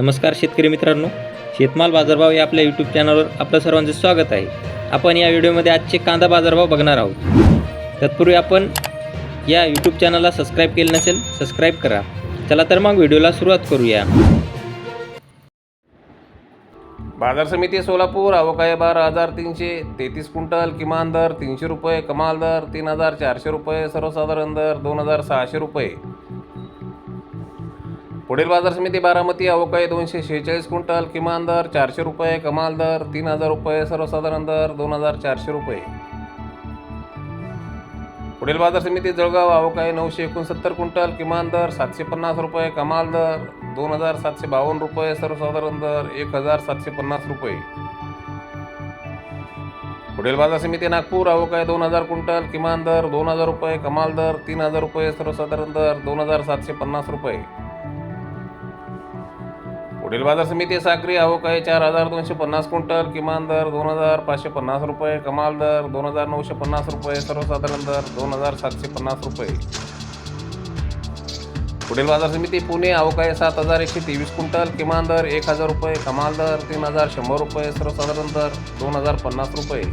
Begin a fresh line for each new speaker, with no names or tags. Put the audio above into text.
नमस्कार शेतकरी मित्रांनो शेतमाल बाजारभाव या आपल्या यूट्यूब चॅनलवर आपलं सर्वांचं स्वागत आहे. आपण या व्हिडिओमध्ये आजचे कांदा बाजारभाव बघणार आहोत. तत्पूर्वी आपण या यूट्यूब चॅनलला सबस्क्राईब केलं नसेल सबस्क्राईब करा. चला तर मग व्हिडिओला सुरुवात करूया.
बाजार समिती सोलापूर अवकाय बारा हजार तीनशे तेहतीस क्विंटल किमान दर तीनशे रुपये कमाल दर तीन हजार चारशे रुपये सर्वसाधारण दर दोन हजार सहाशे रुपये. पुढील बाजार समिती बारामती अवकाळी दोनशे शेहेचाळीस क्विंटल किमान दर चारशे रुपये कमाल दर तीन हजार रुपये सर्वसाधारण दर दोन हजार चारशे रुपये. पुढील बाजार समिती जळगाव अवकाळी नऊशे एकोणसत्तर क्विंटल किमान दर सातशे पन्नास रुपये कमाल दर दोन हजार सातशे बावन्न रुपये सर्वसाधारण दर एक हजार सातशे पन्नास रुपये. पुढील बाजार समिती नागपूर अवकाय दोन हजार क्विंटल किमान दर दोन हजार रुपये कमाल दर तीन हजार रुपये सर्वसाधारण दर दोन हजार सातशे पन्नास रुपये. पुढील बाजार समिती साखरी साक्री आहे चार हजार दोनशे पन्नास क्विंटल किमान दर दोन हजार पाचशे पन्नास रुपये कमाल दर दोन हजार नऊशे पन्नास रुपये सर्वसाधारण दर दोन हजार सातशे पन्नास रुपये. पुढील बाजार समिती पुणे अवकाय सात हजार एकशे तेवीस क्विंटल किमान दर एक हजार रुपये कमाल दर तीन हजार शंभर रुपये सर्वसाधारण दर दोन हजार पन्नास रुपये.